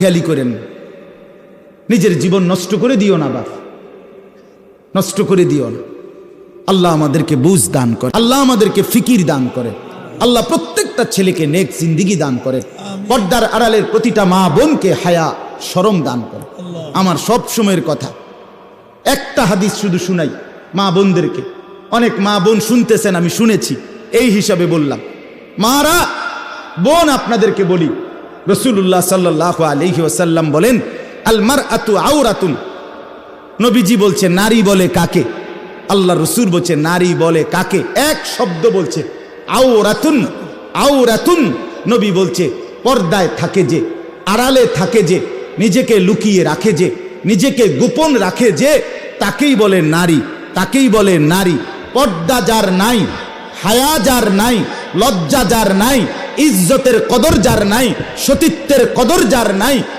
খেয়ালি করেন। নিজের জীবন নষ্ট করে দিও না বাপ। নষ্ট করে দিও না। আল্লাহ আমাদেরকে বুঝ দান করে। আল্লাহ আমাদেরকে ফিকির দান করে। আল্লাহ প্রত্যেকটা ছেলেকে নেক জিন্দিগি দান করে। পর্দার আড়ালের প্রতিটা মা বোনকে হায়া সরম দান করে। আমার সব সময়ের কথা। একটা হাদিস শুধু শুনাই মা বোনদেরকে। অনেক মা বোন শুনতেছেন আমি শুনেছি। এই হিসাবে বললাম। মারা বোন আপনাদেরকে বলি রসুল্লাহ সাল্লাহ আলহি ওসাল্লাম বলেন আলমার আতু আউরাতুন নবীজি বলছে, নারী বলে কাকে? আল্লাহ রসুল বলছে, নারী বলে কাকে? এক শব্দ বলছে আউরাতুন আউরাতুন নবী বলছে, পর্দায় থাকে যে, আড়ালে থাকে যে, নিজেকে লুকিয়ে রাখে যে, নিজেকে গোপন রাখে যে, তাকেই বলে নারী, তাকেই বলে নারী। পর্দা যার নাই, হায়া যার নাই, লজ্জা যার নাই ইজ্জতের কদর যার নাই সতীত্বের কদর যার নাই